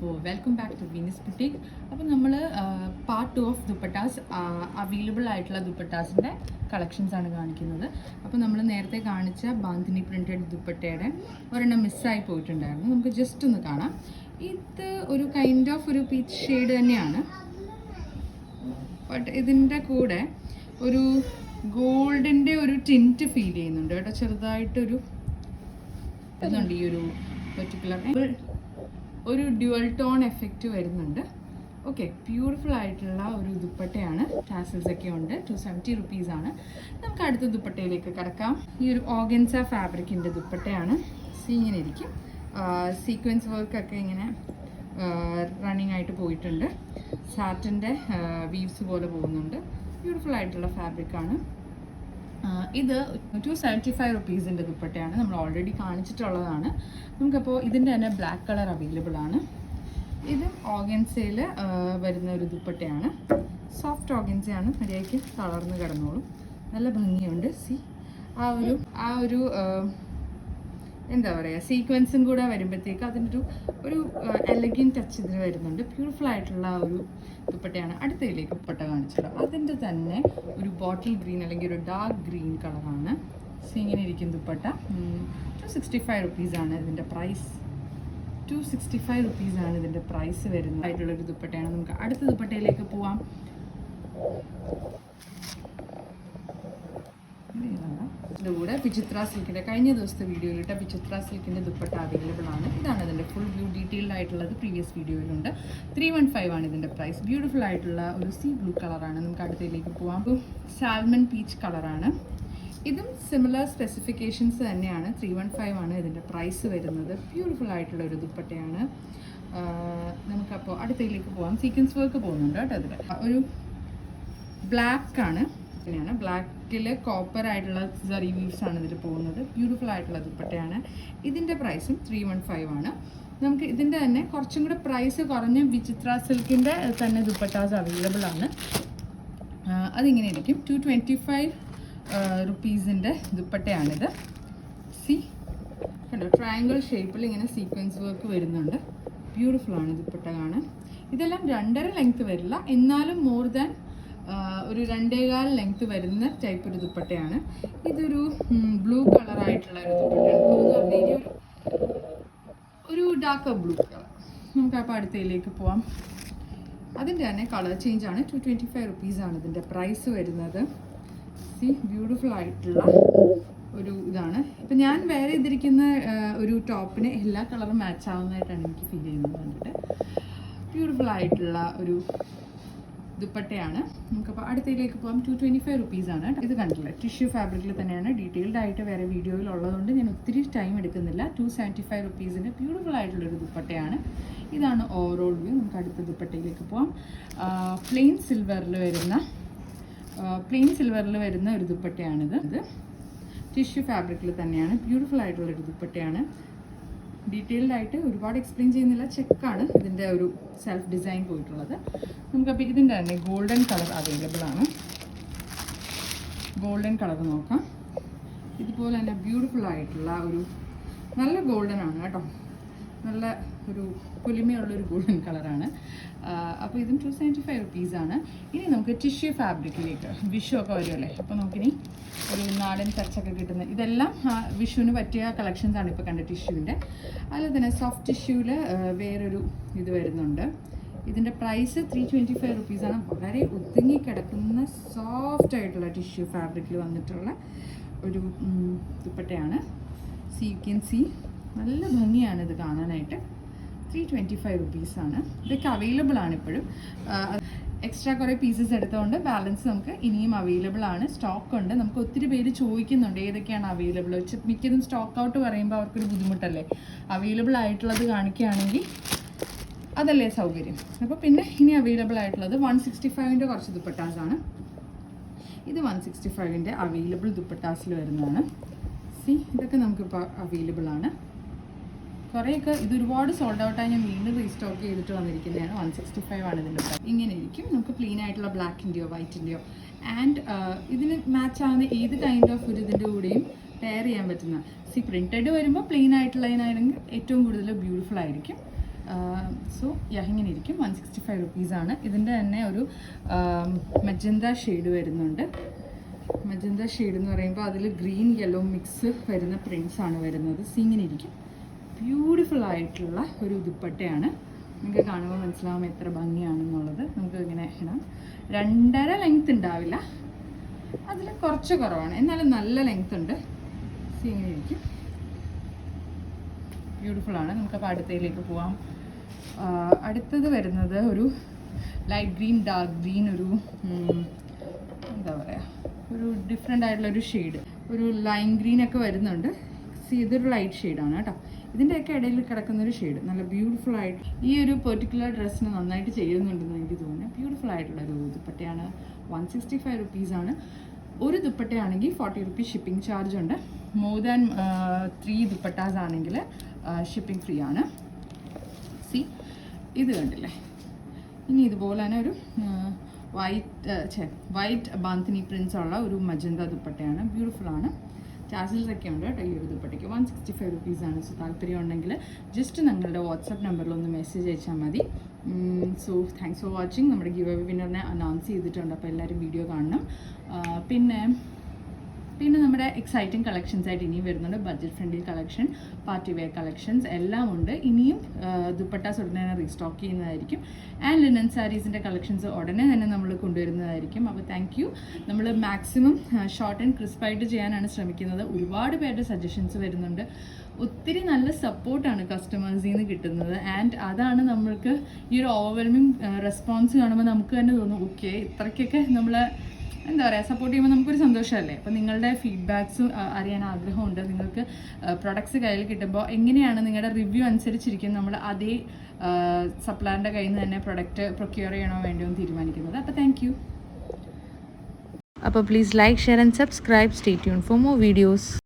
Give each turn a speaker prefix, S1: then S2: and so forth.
S1: അപ്പോൾ welcome back to Venus boutique അപ്പോൾ നമ്മൾ part two of dupattas available ആയിട്ടുള്ള ദുപ്പട്ടാസിന്റെ കളക്ഷൻസ് ആണ് കാണിക്കുന്നത്. അപ്പോൾ നമ്മൾ നേരത്തെ കാണിച്ച ബാന്തിനി പ്രിന്റഡ് ദുപ്പട്ടയുടെ ഒരെണ്ണം മിസ്സായി പോയിട്ടുണ്ടായിരുന്നു. നമുക്ക് ജസ്റ്റ് ഒന്ന് കാണാം. ഇത് ഒരു കൈൻഡ് ഓഫ് ഒരു പീച്ച് ഷെയ്ഡ് തന്നെയാണ്. ബട്ട് ഇതിന്റെ കൂടെ ഒരു ഗോൾഡിന്റെ ഒരു ടിന്റ് ഫീൽ ചെയ്യുന്നുണ്ട് കേട്ടോ. ചെറുതായിട്ടൊരു ഇതുണ്ട് ഈ ഒരു പെർട്ടിക്കുലർ ഒരു ഡ്യുവൽ ടോൺ എഫക്റ്റ് വരുന്നുണ്ട്. ഓക്കെ ബ്യൂട്ടിഫുൾ ആയിട്ടുള്ള ഒരു ദുപ്പട്ടയാണ്. ടാസൽസ് ഒക്കെ ഉണ്ട്. ടു സെവന്റി റുപ്പീസ് ആണ്. നമുക്ക് അടുത്ത ദുപ്പട്ടയിലേക്ക് കിടക്കാം. ഈ ഒരു ഓഗൻസ ഫാബ്രിക്കിന്റെ ദുപ്പട്ടയാണ്. സി ഇങ്ങനെ ഇരിക്കും. സീക്വൻസ് വർക്കൊക്കെ ഇങ്ങനെ റണ്ണിങ് ആയിട്ട് പോയിട്ടുണ്ട്. സാറ്റിന്റെ വീവ്സ് പോലെ പോകുന്നുണ്ട്. ബ്യൂട്ടിഫുൾ ആയിട്ടുള്ള ഫാബ്രിക്കാണ് ഇത് ടു സെവന്റി ഫൈവ് റുപ്പീസിന്റെ ദുപ്പട്ടയാണ്. നമ്മൾ ഓൾറെഡി കാണിച്ചിട്ടുള്ളതാണ്. നമുക്കപ്പോൾ ഇതിന്റെ തന്നെ ബ്ലാക്ക് കളർ അവൈലബിൾ ആണ്. ഇതും ഓഗൻസയിൽ വരുന്ന ഒരു ദുപ്പട്ടയാണ്. സോഫ്റ്റ് ഓഗൻസയാണ് മര്യാദയ്ക്ക് തളർന്ന് കിടന്നോളും. നല്ല ഭംഗിയുണ്ട്. സി ആ ഒരു ആ ഒരു എന്താ പറയുക സീക്വൻസും കൂടെ വരുമ്പോഴത്തേക്ക് അതിന്റെ ഒരു എലഗിൻ ടച്ച് ഇതിൽ വരുന്നുണ്ട്. ബ്യൂട്ടിഫുൾ ആയിട്ടുള്ള ഒരു ദുപ്പട്ടയാണ്. അടുത്തതിലേക്ക് ദുപ്പട്ട കാണിച്ചത് അതിന്റെ തന്നെ ഒരു ബോട്ടിൽ ഗ്രീൻ അല്ലെങ്കിൽ ഒരു ഡാർക്ക് ഗ്രീൻ കളറാണ് സോ ഇങ്ങനെ ഇരിക്കും ദുപ്പട്ട. ടു സിക്സ്റ്റി ഫൈവ് റുപ്പീസാണ് ഇതിന്റെ പ്രൈസ് ടു സിക്സ്റ്റി ഫൈവ് റുപ്പീസാണ് ഇതിന്റെ പ്രൈസ് വരുന്നതായിട്ടുള്ളൊരു ദുപ്പട്ടയാണ്. നമുക്ക് അടുത്ത ദുപ്പട്ടയിലേക്ക് പോവാം. ഇതിന്റെ കൂടെ വിചിത്ര സിൽക്കിന്റെ കഴിഞ്ഞ ദിവസത്തെ വീഡിയോയിലിട്ട വിചിത്ര സിൽക്കിന്റെ ദുപ്പട്ട അവൈലബിൾ ആണ്. ഇതാണ് ഇതിന്റെ ഫുൾ വ്യൂ ഡീറ്റെയിൽഡ് ആയിട്ടുള്ളത് പ്രീവിയസ് വീഡിയോയിലുണ്ട്. ത്രീ വൺ ഫൈവ് ആണ് ഇതിന്റെ പ്രൈസ് ബ്യൂട്ടിഫുൾ ആയിട്ടുള്ള ഒരു സീ ബ്ലൂ കളറാണ് നമുക്ക് അടുത്തതിലേക്ക് പോവാം. സാൽമൺ പീച്ച് കളറാണ് ഇതും സിമിലർ സ്പെസിഫിക്കേഷൻസ് തന്നെയാണ്. ത്രീ വൺ ഫൈവ് ആണ് ഇതിന്റെ പ്രൈസ് വരുന്നത്. ബ്യൂട്ടിഫുൾ ആയിട്ടുള്ള ഒരു ദുപ്പട്ടയാണ്. നമുക്കപ്പോൾ അടുത്തതിലേക്ക് പോകാം സീക്വൻസ് വർക്ക് പോകുന്നുണ്ട് കേട്ടോ അതിൽ ഒരു ബ്ലാക്ക് ആണ്. തന്നെയാണ്. ബ്ലാക്കിൽ കോപ്പർ ആയിട്ടുള്ള സറി വീവ്സ് ആണ് ഇതിൽ പോകുന്നത്. ബ്യൂട്ടിഫുൾ ആയിട്ടുള്ള ദുപ്പട്ടയാണ്. ഇതിന്റെ പ്രൈസും ത്രീ വൺ ഫൈവ് ആണ്. നമുക്ക് ഇതിന്റെ തന്നെ കുറച്ചും കൂടെ പ്രൈസ് കുറഞ്ഞ വിചിത്ര സിൽക്കിന്റെ തന്നെ ദുപ്പട്ടാസ് അവൈലബിൾ ആണ്. അതിങ്ങനെ ഇരിക്കും. ടു ട്വന്റി ഫൈവ് റുപ്പീസിന്റെ ദുപ്പട്ടയാണിത് സി കണ്ടോ? ട്രയാങ്കിൾ ഷേപ്പിൽ ഇങ്ങനെ സീക്വൻസ് വർക്ക് വരുന്നുണ്ട്. ബ്യൂട്ടിഫുൾ ആണ് ദുപ്പട്ട കാണാൻ. ഇതെല്ലാം രണ്ടര ലെങ്ത് വരില്ല. എന്നാലും മോർ ദാൻ ഒരു രണ്ടേകാൽ ലെങ്ത് വരുന്ന ടൈപ്പ് ഒരു ദുപ്പട്ടയാണ്. ഇതൊരു ബ്ലൂ കളറായിട്ടുള്ള ഒരു ദുപ്പട്ടയാണ്. ഒരു ഡാർക്ക് ബ്ലൂ കളർ നമുക്ക് അപ്പോൾ അടുത്തയിലേക്ക് പോവാം. അതിന്റെ തന്നെ കളർ ചേഞ്ച് ആണ്. ടു ട്വന്റി ഫൈവ് റുപ്പീസാണ് ഇതിന്റെ പ്രൈസ് വരുന്നത്. സി ബ്യൂട്ടിഫുൾ ആയിട്ടുള്ള ഒരു ഇതാണ്. ഇപ്പം ഞാൻ വേറെ ചെയ്തിരിക്കുന്ന ഒരു ടോപ്പിന് എല്ലാ കളറും മാച്ച് ആവുന്നതായിട്ടാണ് എനിക്ക് ഫീൽ ചെയ്യുന്നത് കണ്ടിട്ട്. ബ്യൂട്ടിഫുൾ ആയിട്ടുള്ള ഒരു ദുപ്പട്ടയാണ്. നമുക്കപ്പോൾ അടുത്തതിലേക്ക് പോകാം ടു ട്വന്റി ഫൈവ് റുപ്പീസാണ് ഇത് കണ്ടില്ല ടിഷ്യൂ ഫാബ്രിക്കിൽ തന്നെയാണ്. ഡീറ്റെയിൽഡ് ആയിട്ട് വേറെ വീഡിയോയിൽ ഉള്ളതുകൊണ്ട് ഞാൻ ഒത്തിരി ടൈം എടുക്കുന്നില്ല. ടു സെവന്റി ഫൈവ് റുപ്പീസിന്റെ ബ്യൂട്ടിഫുൾ ആയിട്ടുള്ളൊരു ദുപ്പട്ടയാണ്. ഇതാണ് ഓവറോൾ വ്യൂ നമുക്ക് അടുത്ത ദുപ്പട്ടയിലേക്ക് പോകാം പ്ലെയിൻ സിൽവറിൽ വരുന്ന പ്ലെയിൻ സിൽവറിൽ വരുന്ന ഒരു ദുപ്പട്ടയാണിത്. ഇത് ടിഷ്യൂ ഫാബ്രിക്കിൽ തന്നെയാണ്. ബ്യൂട്ടിഫുൾ ആയിട്ടുള്ളൊരു ദുപ്പട്ടയാണ്. ഡീറ്റെയിൽഡ് ആയിട്ട് ഒരുപാട് എക്സ്പ്ലെയിൻ ചെയ്യുന്നില്ല. ചെക്കാണ് ഇതിന്റെ ഒരു സെൽഫ് ഡിസൈൻ പോയിട്ടുള്ളത്. നമുക്കപ്പോൾ ഇതിന്റെ തന്നെ ഗോൾഡൻ കളർ അവൈലബിൾ ആണ്. ഗോൾഡൻ കളർ നോക്കാം. ഇതുപോലെ തന്നെ ബ്യൂട്ടിഫുൾ ആയിട്ടുള്ള ഒരു നല്ല ഗോൾഡൻ ആണ് കേട്ടോ. നല്ല ഒരു പൊലിമയുള്ളൊരു ഗോൾഡൻ കളറാണ് അപ്പോൾ ഇതും ടു സെവന്റി ഫൈവ് റുപ്പീസാണ് ഇനി നമുക്ക് ടിഷ്യൂ ഫാബ്രിക്കിലേക്ക് വിഷു ഒക്കെ വരുമല്ലേ? അപ്പോൾ നമുക്കിനി ഒരു നാടൻ ടച്ചൊക്കെ കിട്ടുന്ന ഇതെല്ലാം വിഷുവിന് പറ്റിയ കളക്ഷൻസാണ് ഇപ്പോൾ കണ്ട ടിഷ്യൂവിന്റെ അതിൽ തന്നെ സോഫ്റ്റ് ടിഷ്യൂവിൽ വേറൊരു ഇത് വരുന്നുണ്ട്. ഇതിന്റെ പ്രൈസ് ത്രീ ട്വന്റി ഫൈവ് റുപ്പീസാണ് വളരെ ഒതുങ്ങി കിടക്കുന്ന സോഫ്റ്റ് ആയിട്ടുള്ള ടിഷ്യൂ ഫാബ്രിക്കിൽ വന്നിട്ടുള്ള ഒരു ദുപ്പട്ടയാണ്. സി യു ക്യാൻ സി നല്ല ഭംഗിയാണ് ഇത് കാണാനായിട്ട്. ത്രീ ട്വന്റി ഫൈവ് റുപ്പീസാണ് ഇതൊക്കെ അവൈലബിൾ ആണ് ഇപ്പോഴും. എക്സ്ട്രാ കുറേ പീസസ് എടുത്തുകൊണ്ട് ബാലൻസ് നമുക്ക് ഇനിയും അവൈലബിൾ ആണ്. സ്റ്റോക്ക് ഉണ്ട്. നമുക്ക് ഒത്തിരി പേര് ചോദിക്കുന്നുണ്ട് ഏതൊക്കെയാണ് അവൈലബിൾ മിക്കതും സ്റ്റോക്ക് ഔട്ട് പറയുമ്പോൾ അവർക്കൊരു ബുദ്ധിമുട്ടല്ലേ? അവൈലബിൾ ആയിട്ടുള്ളത് കാണിക്കുകയാണെങ്കിൽ അതല്ലേ സൗകര്യം? അപ്പോൾ പിന്നെ ഇനി അവൈലബിൾ ആയിട്ടുള്ളത് വൺ സിക്സ്റ്റി ഫൈവിന്റെ കുറച്ച് ദുപ്പട്ടാസാണ് ഇത് വൺ സിക്സ്റ്റി ഫൈവിന്റെ അവൈലബിൾ ദുപ്പട്ടാസിൽ വരുന്നതാണ്. സി ഇതൊക്കെ നമുക്കിപ്പോൾ അവൈലബിൾ ആണ്. കുറേയൊക്കെ ഇത് ഒരുപാട് സോൾഡ് ഔട്ടായി ഞാൻ വീണ്ടും റീസ്റ്റോക്ക് ചെയ്തിട്ട് വന്നിരിക്കുന്നതാണ്. വൺ സിക്സ്റ്റി ഫൈവ് ആണ് ഇതിന്റെ. ഇങ്ങനെ ഇരിക്കും. നമുക്ക് ക്ലീൻ ആയിട്ടുള്ള ബ്ലാക്കിന്റെയോ വൈറ്റിന്റെയോ ആൻഡ് ഇതിന് മാച്ച് ആവുന്ന ഏത് കൈൻഡ് ഓഫ് ഒരു ഇതിന്റെ കൂടെയും പെയർ ചെയ്യാൻ പറ്റുന്ന. സി പ്രിന്റഡ് വരുമ്പോൾ പ്ലെയിൻ ആയിട്ടുള്ളതിനാണെങ്കിൽ ഏറ്റവും കൂടുതൽ ബ്യൂട്ടിഫുൾ ആയിരിക്കും. സോ ഇങ്ങനെ ഇരിക്കും വൺ സിക്സ്റ്റി ഫൈവ് റുപ്പീസാണ് ഇതിന്റെ തന്നെ ഒരു മജന്ത ഷെയ്ഡ് വരുന്നുണ്ട്. മജന്ത ഷെയ്ഡ് എന്ന് പറയുമ്പോൾ അതിൽ ഗ്രീൻ യെല്ലോ മിക്സ് വരുന്ന പ്രിൻസ് ആണ് വരുന്നത്. സോ ഇങ്ങനെ ഇരിക്കും ബ്യൂട്ടിഫുൾ ആയിട്ടുള്ള ഒരു ദുപ്പട്ടയാണ്. നിങ്ങൾക്ക് കാണുമ്പോൾ മനസ്സിലാവും എത്ര ഭംഗിയാണെന്നുള്ളത്. നമുക്ക് ഇങ്ങനെ ഇടാം. രണ്ടര ലെങ്ത് ഉണ്ടാവില്ല. അതിൽ കുറച്ച് കുറവാണ്. എന്നാലും നല്ല ലെങ്ത് ഉണ്ട്. സീങ്ങനെ ഇരിക്കും ബ്യൂട്ടിഫുൾ ആണ്. നമുക്കപ്പോൾ അടുത്തയിലേക്ക് പോവാം. ആ, അടുത്തത് വരുന്നത് ഒരു ലൈറ്റ് ഗ്രീൻ ഡാർക്ക് ഗ്രീൻ ഒരു എന്താ പറയുക ഒരു ഡിഫറെന്റ് ആയിട്ടുള്ള ഒരു ഷെയ്ഡ് ഒരു ലൈൻ ഗ്രീൻ ഒക്കെ വരുന്നുണ്ട്. ഇതൊരു ലൈറ്റ് ഷെയ്ഡാണ് കേട്ടോ. ഇതിന്റെയൊക്കെ ഇടയിൽ കിടക്കുന്ന ഒരു ഷെയ്ഡ് നല്ല ബ്യൂട്ടിഫുൾ ആയിട്ട് ഈ ഒരു പെർട്ടിക്കുലർ ഡ്രസ്സിന് നന്നായിട്ട് ചെയ്യുന്നുണ്ടെന്ന് എനിക്ക് തോന്നുന്നു. ബ്യൂട്ടിഫുൾ ആയിട്ടുള്ള ഒരു ദുപ്പട്ടയാണ്. വൺ സിക്സ്റ്റി ഫൈവ് റുപ്പീസാണ് ഒരു ദുപ്പട്ടയാണെങ്കിൽ ഫോർട്ടി റുപ്പീസ് ഷിപ്പിംഗ് ചാർജ് ഉണ്ട്. മോർ ദാൻ ത്രീ ദുപ്പട്ടാസ് ആണെങ്കിൽ ഷിപ്പിംഗ് ഫ്രീ ആണ്. സി. ഇത് കണ്ടില്ലേ? ഇനി ഇതുപോലെ തന്നെ ഒരു വൈറ്റ് ഛേ വൈറ്റ് ബാന്തിനി പ്രിൻസ് ഉള്ള ഒരു മജന്ത ദുപ്പട്ടയാണ്. ബ്യൂട്ടിഫുൾ ആണ്. ചാർജിൽസ് ഒക്കെ ഉണ്ട് കേട്ടോ ഈ ഒരു ദുപ്പട്ടയ്ക്ക്. വൺ സിക്സ്റ്റി ഫൈവ് റുപ്പീസാണ് സോ താല്പര്യം ഉണ്ടെങ്കിൽ ജസ്റ്റ് നിങ്ങളുടെ വാട്സപ്പ് നമ്പറിൽ ഒന്ന് മെസ്സേജ് അയച്ചാൽ മതി. സോ താങ്ക്സ് ഫോർ വാച്ചിങ് നമ്മുടെ ഗിവ് വിന്നറിനെ അനൗൺസ് ചെയ്തിട്ടുണ്ട്. അപ്പോൾ എല്ലാവരും വീഡിയോ കാണണം. പിന്നെ പിന്നെ നമ്മുടെ എക്സൈറ്റിംഗ് കളക്ഷൻസ് ആയിട്ട് ഇനിയും വരുന്നുണ്ട്. Budget friendly collection party wear collections എല്ലാം ഉണ്ട്. ഇനിയും ദുപ്പട്ടാസ് ഉടനെ തന്നെ റീസ്റ്റോക്ക് ചെയ്യുന്നതായിരിക്കും. ആൻഡ് ലിനൻ സാരീസിന്റെ കളക്ഷൻസ് ഉടനെ തന്നെ നമ്മൾ കൊണ്ടുവരുന്നതായിരിക്കും. അപ്പോൾ താങ്ക് യു നമ്മൾ മാക്സിമം ഷോർട്ട് ആൻഡ് ക്രിസ്പായിട്ട് ചെയ്യാനാണ് ശ്രമിക്കുന്നത്. ഒരുപാട് പേരുടെ സജഷൻസ് വരുന്നുണ്ട്. ഒത്തിരി നല്ല സപ്പോർട്ടാണ് കസ്റ്റമേഴ്സിൽ നിന്ന് കിട്ടുന്നത്. ആൻഡ് അതാണ് നമ്മൾക്ക് ഈ ഒരു ഓവർവെൽമിങ് റെസ്പോൺസ് കാണുമ്പോൾ നമുക്ക് തന്നെ തോന്നും ഓക്കെ ഇത്രയ്ക്കൊക്കെ നമ്മൾ എന്താ പറയുക സപ്പോർട്ട് ചെയ്യുമ്പോൾ നമുക്കൊരു സന്തോഷമല്ലേ? അപ്പോൾ നിങ്ങളുടെ ഫീഡ്ബാക്സ് അറിയാൻ ആഗ്രഹമുണ്ട്. നിങ്ങൾക്ക് പ്രൊഡക്ട്സ് കയ്യിൽ കിട്ടുമ്പോൾ എങ്ങനെയാണ് നിങ്ങളുടെ റിവ്യൂ അനുസരിച്ചിരിക്കും നമ്മൾ അതേ സപ്ലയറിന്റെ കയ്യിൽ നിന്ന് തന്നെ പ്രൊഡക്റ്റ് പ്രൊക്യൂർ ചെയ്യണോ വേണ്ടോ എന്ന് തീരുമാനിക്കുന്നത്. അപ്പോൾ താങ്ക്
S2: അപ്പോൾ please like share and subscribe stay tune for more videos